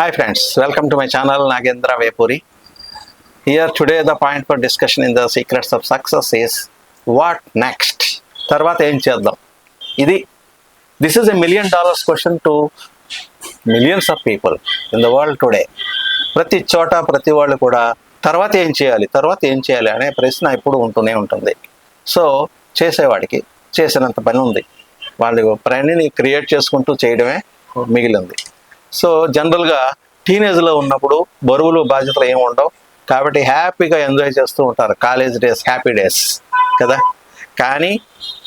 Hi friends, welcome to my channel Nagendra Vepuri. Here today the point for discussion in the secrets of success is what next? తర్వాత ఏం చేద్దాం ఇది this is a million dollars question to millions of people in the world today ప్రతి చోట ప్రతి వాళ్ళు కూడా తర్వాత ఏం చేయాలి తర్వాత ఏం చేయాలి అనే ప్రశ్న ఎప్పుడు ఉంటూనే ఉంటుంది సో చేసేవాడికి చేసినంత పని ఉంది వాళ్ళు పనిని క్రియేట్ చేసుకుంటూ చేయడమే మిగిలింది సో జనరల్గా టీనేజ్లో ఉన్నప్పుడు బరువులు బాధ్యతలు ఏమి ఉండవు. కాబట్టి హ్యాపీగా ఎంజాయ్ చేస్తూ ఉంటారు. కాలేజ్ డేస్ హ్యాపీ డేస్ కదా? కానీ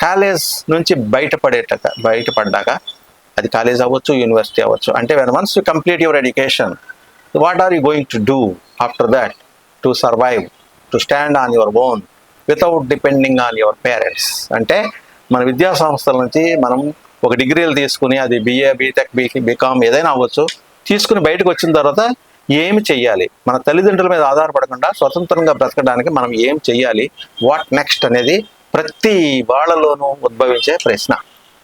కాలేజ్ నుంచి బయటపడేట బయటపడ్డాక అది కాలేజ్ అవ్వచ్చు యూనివర్సిటీ అవ్వచ్చు. అంటే when once you complete your education what are you going to do after that to survive to stand on your own without depending on your parents అంటే మన విద్యా సంస్థల నుంచి మనం ఒక డిగ్రీలు తీసుకుని అది బిఏ బీటెక్ బీ బీకామ్ ఏదైనా అవ్వచ్చు తీసుకుని బయటకు వచ్చిన తర్వాత ఏమి చెయ్యాలి? మన తల్లిదండ్రుల మీద ఆధారపడకుండా స్వతంత్రంగా బ్రతకడానికి మనం ఏం చెయ్యాలి? వాట్ నెక్స్ట్ అనేది ప్రతి వాళ్ళలోనూ ఉద్భవించే ప్రశ్న.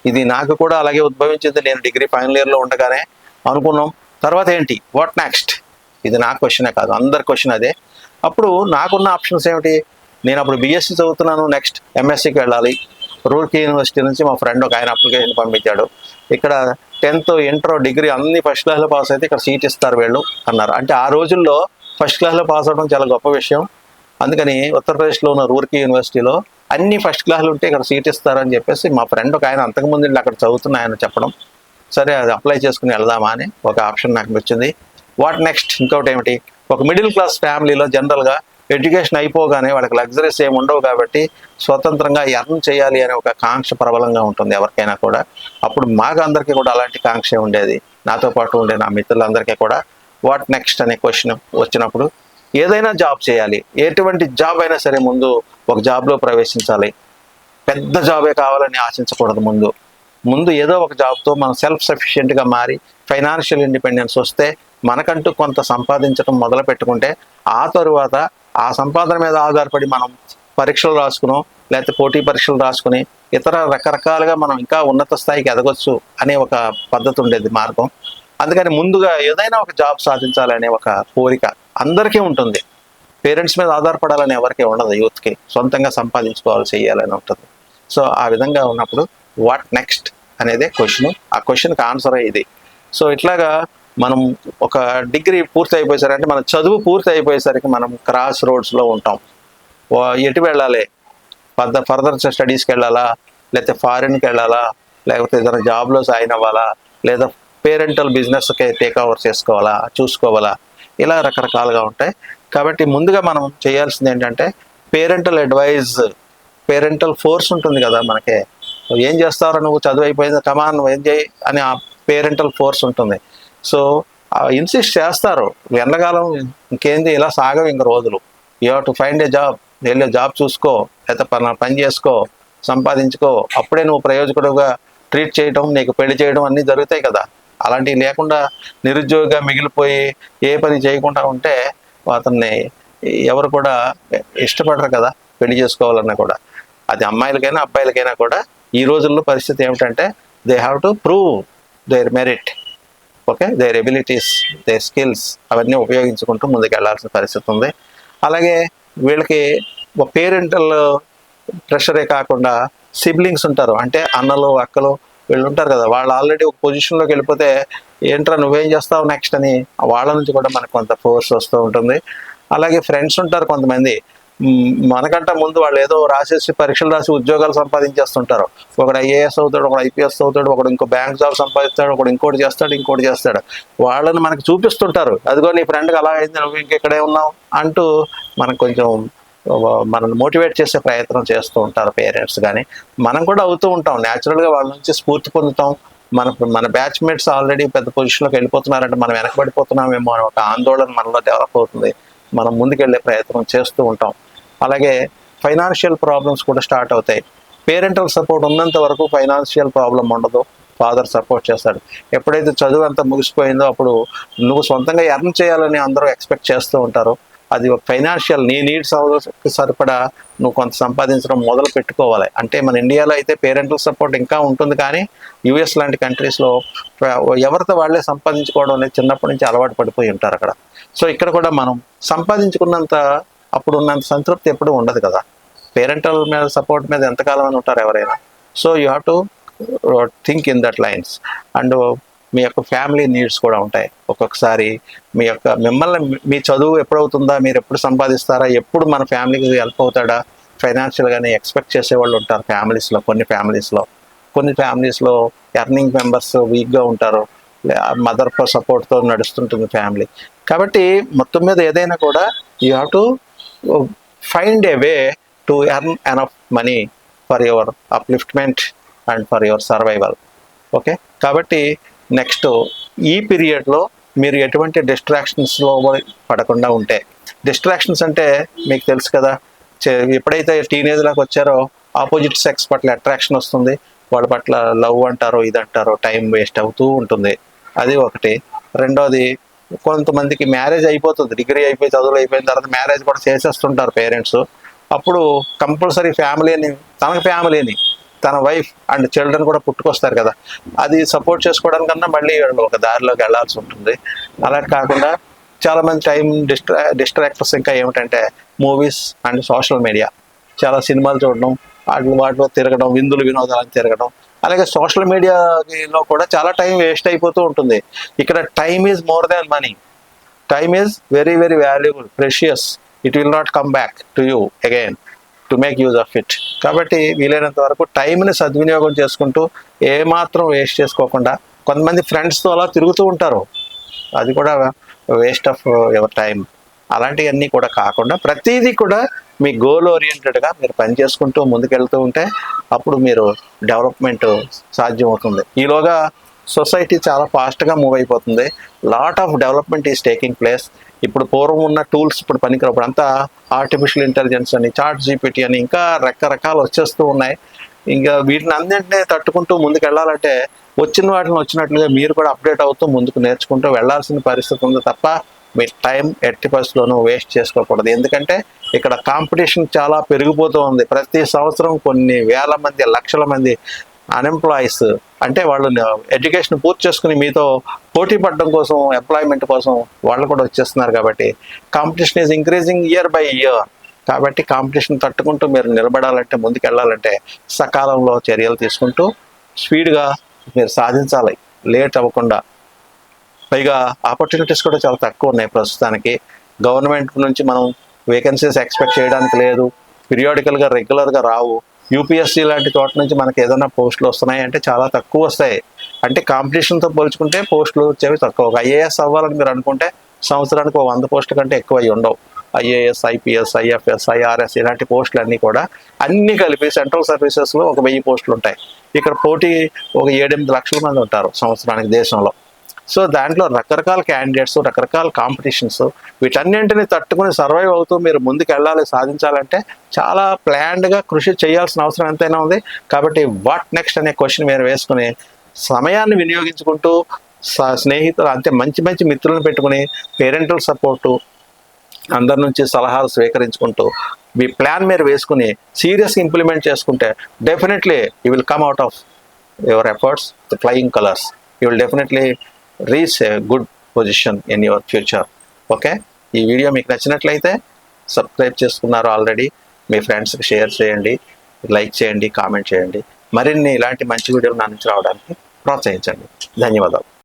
ఇది నాకు కూడా అలాగే ఉద్భవించింది. నేను డిగ్రీ ఫైనల్ ఇయర్లో ఉండగానే అనుకున్నాం. తర్వాత ఏంటి? వాట్ నెక్స్ట్ ఇది నా క్వశ్చనే కాదు అందరి క్వశ్చన్ అదే. అప్పుడు నాకున్న ఆప్షన్స్ ఏమిటి? నేను అప్పుడు బీఎస్సీ చదువుతున్నాను నెక్స్ట్ ఎంఎస్సికి వెళ్ళాలి. రూర్కీ యూనివర్సిటీ నుంచి మా ఫ్రెండ్ ఒక ఆయన అప్లికేషన్ పంపించాడు. ఇక్కడ టెన్త్ ఇంటర్ డిగ్రీ అన్ని ఫస్ట్ క్లాస్లో పాస్ అయితే ఇక్కడ సీట్ ఇస్తారు వీళ్ళు అన్నారు. అంటే ఆ రోజుల్లో ఫస్ట్ క్లాస్లో పాస్ అవడం చాలా గొప్ప విషయం. అందుకని ఉత్తరప్రదేశ్లో ఉన్న రూర్కీ యూనివర్సిటీలో అన్ని ఫస్ట్ క్లాసులు ఉంటే ఇక్కడ సీట్ ఇస్తారని చెప్పేసి మా ఫ్రెండ్ ఒక ఆయన అంతకుముందు అక్కడ చదువుతున్న ఆయన చెప్పడం. సరే అది అప్లై చేసుకుని వెళ్దామా అని ఒక ఆప్షన్ నాకు వచ్చింది వాట్ నెక్స్ట్? ఇంకోటి ఏమిటి? ఒక మిడిల్ క్లాస్ ఫ్యామిలీలో జనరల్గా ఎడ్యుకేషన్ అయిపోగానే వాళ్ళకి లగ్జరీస్ ఏమి ఉండవు కాబట్టి స్వతంత్రంగా ఎర్న్ చేయాలి అనే ఒక కాంక్ష ప్రబలంగా ఉంటుంది ఎవరికైనా కూడా. అప్పుడు మాకు అందరికీ కూడా అలాంటి కాంక్ష ఉండేది. నాతో పాటు ఉండే నా మిత్రులందరికీ కూడా. వాట్ నెక్స్ట్ అనే క్వశ్చన్ వచ్చినప్పుడు ఏదైనా జాబ్ చేయాలి. ఎటువంటి జాబ్ అయినా సరే ముందు ఒక జాబ్లో ప్రవేశించాలి. పెద్ద జాబే కావాలని ఆశించకూడదు ముందు. ముందు ఏదో ఒక జాబ్తో మనం సెల్ఫ్ సఫిషియెంట్గా మారి ఫైనాన్షియల్ ఇండిపెండెన్స్ వస్తే మనకంటూ కొంత సంపాదించడం మొదలు పెట్టుకుంటే ఆ తరువాత ఆ సంపాదన మీద ఆధారపడి మనం పరీక్షలు రాసుకున్నాం లేకపోతే పోటీ పరీక్షలు రాసుకుని ఇతర రకరకాలుగా మనం ఇంకా ఉన్నత స్థాయికి ఎదగొచ్చు అనే ఒక పద్ధతి ఉండేది మార్గం. అందుకని ముందుగా ఏదైనా ఒక జాబ్ సాధించాలనే ఒక కోరిక అందరికీ ఉంటుంది. పేరెంట్స్ మీద ఆధారపడాలని ఎవరికి ఉండదు యూత్కి. సొంతంగా సంపాదించుకోవాలి చేయాలని ఉంటుంది. సో ఆ విధంగా ఉన్నప్పుడు వాట్ నెక్స్ట్ అనేదే క్వశ్చన్ ఆ క్వశ్చన్కి ఆన్సర్ ఇది సో ఇట్లాగా మనం ఒక డిగ్రీ పూర్తి అయిపోయేసరికి అంటే మన చదువు పూర్తి అయిపోయేసరికి మనం క్రాస్ రోడ్స్లో ఉంటాం. ఎటు వెళ్ళాలి? ఫర్దర్ ఫర్దర్ స్టడీస్కి వెళ్ళాలా? లేకపోతే ఫారిన్కి వెళ్ళాలా? లేకపోతే ఏదైనా జాబ్లో సాయిన్ అవ్వాలా? లేదా పేరెంటల్ బిజినెస్కి టేక్ ఓవర్ చేసుకోవాలా? చూసుకోవాలా? ఇలా రకరకాలుగా ఉంటాయి. కాబట్టి ముందుగా మనం చేయాల్సింది ఏంటంటే పేరెంటల్ అడ్వైజ్ పేరెంటల్ ఫోర్స్ ఉంటుంది కదా మనకి. ఏం చేస్తారో నువ్వు? చదువు అయిపోయింది. కమాన్ నువ్వు ఏం చేయి? అని ఆ పేరెంటల్ ఫోర్స్ ఉంటుంది. సో ఇన్సిస్ట్ చేస్తారు. ఎండకాలం ఇంకేంది ఇలా సాగవు ఇంక రోజులు. You to find a job వెళ్ళే జాబ్ చూసుకో. లేకపోతే పని చేసుకో. సంపాదించుకో. అప్పుడే నువ్వు ప్రయోజకుడుగా ట్రీట్ చేయడం నీకు పెళ్ళి చేయడం అన్నీ జరుగుతాయి కదా. అలాంటివి లేకుండా నిరుద్యోగిగా మిగిలిపోయి ఏ పని చేయకుండా ఉంటే అతన్ని ఎవరు కూడా ఇష్టపడరు కదా. పెళ్ళి చేసుకోవాలన్నా కూడా. అది అమ్మాయిలకైనా అబ్బాయిలకైనా కూడా ఈ రోజుల్లో పరిస్థితి ఏమిటంటే they have to prove their merit okay? Their abilities their skills అవన్నీ ఉపయోగించుకుంటూ ముందుకు వెళ్ళాల్సిన పరిస్థితి ఉంది. అలాగే వీళ్ళకి పేరెంటల్ ప్రెషరే కాకుండా సిబ్లింగ్స్ ఉంటారు. అంటే అన్నలు అక్కలు వీళ్ళు ఉంటారు కదా. వాళ్ళు ఆల్రెడీ ఒక పొజిషన్లోకి వెళ్ళిపోతే ఏంట్రా నువ్వేం చేస్తావు నెక్స్ట్ అని వాళ్ళ నుంచి కూడా మనకు కొంత ఫోర్స్ వస్తూ ఉంటుంది. అలాగే ఫ్రెండ్స్ ఉంటారు కొంతమంది. మనకంట ముందు వాళ్ళు ఏదో రాసేసి పరీక్షలు రాసి ఉద్యోగాలు సంపాదించేస్తుంటారు. ఒకడు ఐఏఎస్ అవుతాడు ఒకడు ఐపీఎస్ అవుతాడు ఒకడు ఇంకో బ్యాంక్ జాబ్ సంపాదిస్తాడు ఒకడు ఇంకోటి చేస్తాడు ఇంకోటి చేస్తాడు. వాళ్ళని మనకి చూపిస్తుంటారు. అదిగో నీ ఫ్రెండ్కి అలా అయింది నువ్వు ఇంకెక్కడే ఉన్నావు అంటూ మనకు కొంచెం మనల్ని మోటివేట్ చేసే ప్రయత్నం చేస్తూ ఉంటారు పేరెంట్స్ కానీ మనం కూడా అవుతూ ఉంటాం. న్యాచురల్గా వాళ్ళ నుంచి స్ఫూర్తి పొందుతాం. మన మన బ్యాచ్మేట్స్ ఆల్రెడీ పెద్ద పొజిషన్లోకి వెళ్ళిపోతున్నారంటే మనం వెనకబడిపోతున్నామేమో అని ఒక ఆందోళన మనలో డెవలప్ అవుతుంది. మనం ముందుకెళ్ళే ప్రయత్నం చేస్తూ ఉంటాం. అలాగే ఫైనాన్షియల్ ప్రాబ్లమ్స్ కూడా స్టార్ట్ అవుతాయి. పేరెంటల్ సపోర్ట్ ఉన్నంత వరకు ఫైనాన్షియల్ ప్రాబ్లం ఉండదు. ఫాదర్ సపోర్ట్ చేస్తాడు. ఎప్పుడైతే చదువు అంతా ముగిసిపోయిందో అప్పుడు నువ్వు సొంతంగా ఎర్న్ చేయాలని అందరూ ఎక్స్పెక్ట్ చేస్తూ ఉంటారు. అది ఒక ఫైనాన్షియల్ నీ నీడ్స్ సరిపడా నువ్వు కొంత సంపాదించడం మొదలు పెట్టుకోవాలి. అంటే మన ఇండియాలో అయితే పేరెంటల్ సపోర్ట్ ఇంకా ఉంటుంది కానీ యుఎస్ లాంటి కంట్రీస్లో ఎవరితో వాళ్ళే సంపాదించుకోవడం అనేది చిన్నప్పటి నుంచి అలవాటు పడిపోయి ఉంటారు అక్కడ. సో ఇక్కడ కూడా మనం సంపాదించుకున్నంత అప్పుడు ఉన్నంత సంతృప్తి ఎప్పుడు ఉండదు కదా. పేరెంటల్ మీద సపోర్ట్ మీద ఎంతకాలం అని ఉంటారు ఎవరైనా. So you have to think in that lines and మీ యొక్క ఫ్యామిలీ నీడ్స్ కూడా ఉంటాయి. ఒక్కొక్కసారి మీ యొక్క మిమ్మల్ని మీ చదువు ఎప్పుడవుతుందా? మీరు ఎప్పుడు సంపాదిస్తారా? ఎప్పుడు మన ఫ్యామిలీకి హెల్ప్ అవుతాడా? ఫైనాన్షియల్గానే ఎక్స్పెక్ట్ చేసేవాళ్ళు ఉంటారు ఫ్యామిలీస్లో కొన్ని ఫ్యామిలీస్లో కొన్ని ఫ్యామిలీస్లో ఎర్నింగ్ మెంబర్స్ వీక్గా ఉంటారు. మదర్ సపోర్ట్తో నడుస్తుంటుంది ఫ్యామిలీ కాబట్టి మొత్తం మీద ఏదైనా కూడా you have to find a way to earn enough money for your upliftment and for your survival okay కాబట్టి నెక్స్ట్ ఈ పీరియడ్లో మీరు ఎటువంటి డిస్ట్రాక్షన్స్లో పడకుండా ఉంటే. డిస్ట్రాక్షన్స్ అంటే మీకు తెలుసు కదా చే- ఎప్పుడైతే టీనేజ్లోకి వచ్చారో ఆపోజిట్ సెక్స్ పట్ల అట్రాక్షన్ వస్తుంది. వాళ్ళ పట్ల లవ్ అంటారో ఇది అంటారో టైం వేస్ట్ అవుతూ ఉంటుంది. అది ఒకటి. రెండోది కొంతమందికి మ్యారేజ్ అయిపోతుంది. డిగ్రీ అయిపోయి చదువులు అయిపోయిన తర్వాత మ్యారేజ్ కూడా చేసేస్తుంటారు పేరెంట్స్. అప్పుడు కంపల్సరీ ఫ్యామిలీని తన ఫ్యామిలీని తన వైఫ్ అండ్ చిల్డ్రన్ కూడా పుట్టుకొస్తారు కదా. అది సపోర్ట్ చేసుకోవడానికన్నా మళ్ళీ వీళ్ళు ఒక దారిలోకి వెళ్ళాల్సి ఉంటుంది. అలా కాకుండా చాలా మంది టైం డిస్ట్రా డిస్ట్రాక్టర్స్ ఇంకా ఏమిటంటే మూవీస్ అండ్ సోషల్ మీడియా. చాలా సినిమాలు చూడడం వాటిలో వాటిలో తిరగడం విందులు వినోదాలను తిరగడం అలాగే సోషల్ మీడియాలో కూడా చాలా టైం వేస్ట్ అయిపోతూ ఉంటుంది. ఇక్కడ time is more than money. Time is very very valuable precious. It will not come back to you again to make use of it. కాబట్టి వీలైనంత వరకు టైంని సద్వినియోగం చేసుకుంటూ ఏమాత్రం వేస్ట్ చేసుకోకుండా కొంతమంది ఫ్రెండ్స్తో అలా తిరుగుతూ ఉంటారు. అది కూడా వేస్ట్ ఆఫ్ యువర్ టైం అలాంటివన్నీ కూడా కాకుండా ప్రతిదీ కూడా మీ గోల్ ఓరియంటెడ్గా మీరు పని చేసుకుంటూ ముందుకెళ్తూ ఉంటే అప్పుడు మీరు డెవలప్మెంట్ సాధ్యమవుతుంది. ఈలోగా సొసైటీ చాలా ఫాస్ట్గా మూవ్ అయిపోతుంది. Lot of development is taking place ఇప్పుడు పూర్వం ఉన్న టూల్స్ ఇప్పుడు పనికిరప్పుడు అంతా ఆర్టిఫిషియల్ ఇంటెలిజెన్స్ అని చాట్ జీపీటీ అని ఇంకా రకరకాలు వచ్చేస్తూ ఉన్నాయి. ఇంకా వీటిని అన్నింటినీ తట్టుకుంటూ ముందుకు వెళ్ళాలంటే వచ్చిన వాటిని వచ్చినట్లుగా మీరు కూడా అప్డేట్ అవుతూ ముందుకు నేర్చుకుంటూ వెళ్ళాల్సిన పరిస్థితి ఉంది తప్ప మీ టైం ఎట్టి పరిస్థితుల్లోనూ వేస్ట్ చేసుకోకూడదు. ఎందుకంటే ఇక్కడ కాంపిటీషన్ చాలా పెరిగిపోతూ ఉంది. ప్రతి సంవత్సరం కొన్ని వేల మంది లక్షల మంది అన్ఎంప్లాయీస్ అంటే వాళ్ళు ఎడ్యుకేషన్ పూర్తి చేసుకుని మీతో పోటీ పడడం కోసం ఎంప్లాయ్మెంట్ కోసం వాళ్ళు కూడా వచ్చేస్తున్నారు కాబట్టి competition is increasing year by year కాబట్టి కాంపిటీషన్ తట్టుకుంటూ మీరు నిలబడాలంటే ముందుకెళ్ళాలంటే సకాలంలో చర్యలు తీసుకుంటూ స్పీడ్గా మీరు సాధించాలి. లేట్ అవ్వకుండా. పైగా ఆపర్చునిటీస్ కూడా చాలా తక్కువ ఉన్నాయి ప్రస్తుతానికి. గవర్నమెంట్ నుంచి మనం వేకెన్సీస్ ఎక్స్పెక్ట్ చేయడానికి లేదు. పీరియాడికల్గా రెగ్యులర్గా రావు. యూపీఎస్సీ లాంటి చోట నుంచి మనకి ఏదైనా పోస్టులు వస్తున్నాయి అంటే చాలా తక్కువ వస్తాయి. అంటే కాంపిటీషన్తో పోల్చుకుంటే పోస్టులు వచ్చేవి తక్కువ. ఐఏఎస్ అవ్వాలని మీరు అనుకుంటే సంవత్సరానికి ఒక వంద పోస్టుల కంటే ఎక్కువ అయి ఉండవు. ఐఏఎస్ ఐపీఎస్ ఐఎఫ్ఎస్ ఐఆర్ఎస్ ఇలాంటి పోస్టులు అన్నీ కూడా అన్నీ కలిపి సెంట్రల్ సర్వీసెస్లో ఒక వెయ్యి పోస్టులు ఉంటాయి. ఇక్కడ పోటీ ఒక ఏడెనిమిది లక్షల మంది ఉంటారు సంవత్సరానికి దేశంలో. సో దాంట్లో రకరకాల క్యాండిడేట్స్ రకరకాల కాంపిటీషన్స్ వీటన్నింటిని తట్టుకుని సర్వైవ్ అవుతూ మీరు ముందుకు వెళ్ళాలి సాధించాలంటే చాలా ప్లాన్డ్గా కృషి చేయాల్సిన అవసరం ఎంతైనా ఉంది. కాబట్టి వాట్ నెక్స్ట్ అనే క్వశ్చన్ మీరు వేసుకుని సమయాన్ని వినియోగించుకుంటూ స్నేహితులు అంతే మంచి మంచి మిత్రులను పెట్టుకుని పేరెంటల్ సపోర్టు అందరి నుంచి సలహాలు స్వీకరించుకుంటూ మీ ప్లాన్ మీరు వేసుకుని సీరియస్గా ఇంప్లిమెంట్ చేసుకుంటే definitely you will come out of your efforts the flying colours you will definitely reach a good position in your future. Okay? ఈ వీడియో మీకు నచ్చినట్లయితే సబ్స్క్రైబ్ చేసుకున్నారు ఆల్రెడీ. మీ ఫ్రెండ్స్కి షేర్ చేయండి లైక్ చేయండి కామెంట్ చేయండి. మరిన్ని ఇలాంటి మంచి వీడియోలు నా నుంచి రావడానికి ప్రోత్సహించండి. ధన్యవాదాలు.